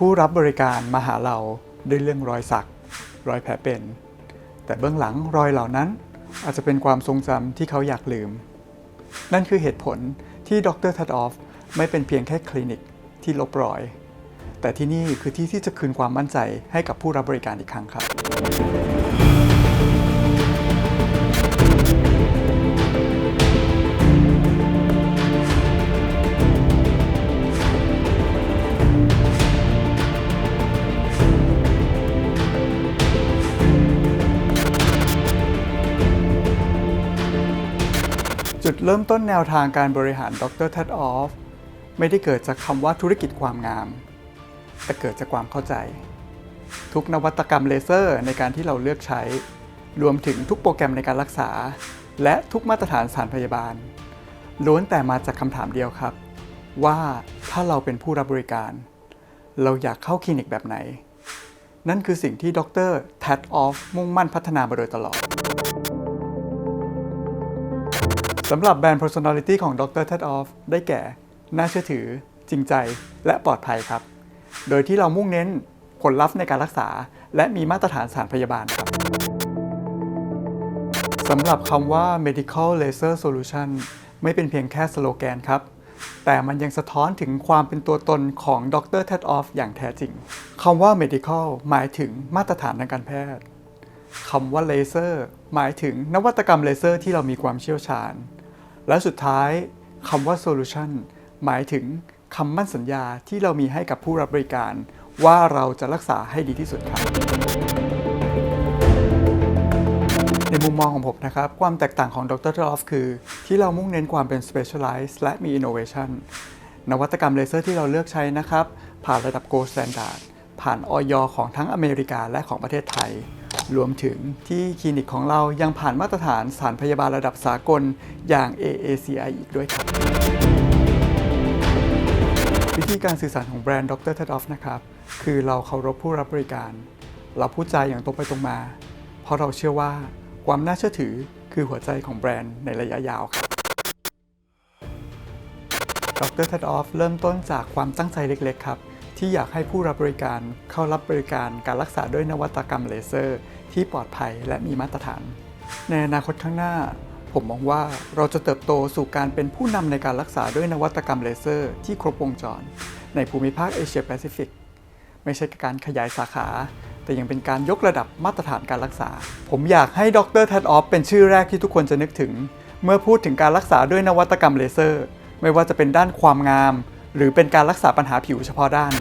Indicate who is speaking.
Speaker 1: ผู้รับบริการมาหาเราด้วยเรื่องรอยสัก รอยแผลเป็น แต่เบื้องหลังรอยเหล่านั้น อาจจะเป็นความทรงจำที่เขาอยากลืม นั่นคือเหตุผลที่ดรทัดออฟไม่เป็นเพียงแค่คลินิกที่ลบรอย แต่ที่นี่คือที่ที่จะคืนความมั่นใจให้กับผู้รับบริการอีกครั้งครับ จุดเริ่มต้นแนวทางการบริหารดรทัดออฟไม่ได้เกิดจากคำว่าธุรกิจความงาม แต่เกิดจากความเข้าใจ ทุกนวัตกรรมเลเซอร์ในการที่เราเลือกใช้ รวมถึงทุกโปรแกรมในการรักษา และทุกมาตรฐานสถานพยาบาล ล้วนแต่มาจากคำถามเดียวครับ ว่าถ้าเราเป็นผู้รับบริการ เราอยากเข้าคลินิกแบบไหน นั่นคือสิ่งที่ดรทัดออฟมุ่งมั่นพัฒนามาโดยตลอด สำหรับแบรนด์ personality ของดร Ted Off ได้แก่ น่าเชื่อถือ จริงใจ และปลอดภัยครับ โดยที่เรามุ่งเน้นผลลัพธ์ในการรักษา และมีมาตรฐานสถารพยาบาลครับสำหรับคำว่า medical laser solution ไม่เป็นเพียงแค่สโลแกนครับ แต่มันยังสะท้อนถึงความเป็นตัวตนของดร Ted Off อย่างแท้จริงคำว่า medical หมายถึงมาตรฐานทางการแพทย์คำว่าเลเซอร์ หมายถึงนวัตกรรมเลเซอร์ที่เรามีความเชี่ยวชาญ และสุดท้ายคำว่า solution หมายถึงคำมั่นสัญญาที่เรามีให้กับผู้รับบริการ ว่าเราจะรักษาให้ดีที่สุดครับ ในมุมมองของผมนะครับ ความแตกต่างของดรทอฟคือ ที่เรามุ่งเน้นความเป็น specialized และมี innovation นวัตกรรมเลเซอร์ที่เราเลือกใช้นะครับ ผ่านระดับ gold standard ผ่านออยของทั้งอเมริกาและของประเทศไทย รวมถึงที่คลินิกของเรายังผ่านมาตรฐานสถานพยาบาลระดับสากลอย่าง AACI อีกด้วยครับ วิธีการสื่อสารของแบรนด์ดร Ted Off นะครับ คือเราเคารพผู้รับบริการ เราพูดจาอย่างตรงไปตรงมา เพราะเราเชื่อว่าความน่าเชื่อถือคือหัวใจของแบรนด์ในระยะยาวครับดร Ted Off เริ่มต้นจากความตั้งใจเล็ก ๆ ครับ ที่อยากให้ผู้รับบริการเข้ารับบริการการรักษาด้วยนวัตกรรมเลเซอร์ ที่ปลอดภัยและมีมาตรฐาน ในอนาคตข้างหน้า ผมมองว่าเราจะเติบโตสู่การเป็นผู้นำในการรักษาด้วยนวัตกรรมเลเซอร์ ที่ครบวงจร ในภูมิภาคเอเชียแปซิฟิกไม่ใช่การขยายสาขา แต่ยังเป็นการยกระดับมาตรฐานการรักษา ผมอยากให้ดรแทดออฟเป็นชื่อแรกที่ทุกคนจะนึกถึง เมื่อพูดถึงการรักษาด้วยนวัตกรรมเลเซอร์ ไม่ว่าจะเป็นด้านความงาม หรือเป็นการรักษาปัญหาผิวเฉพาะด้าน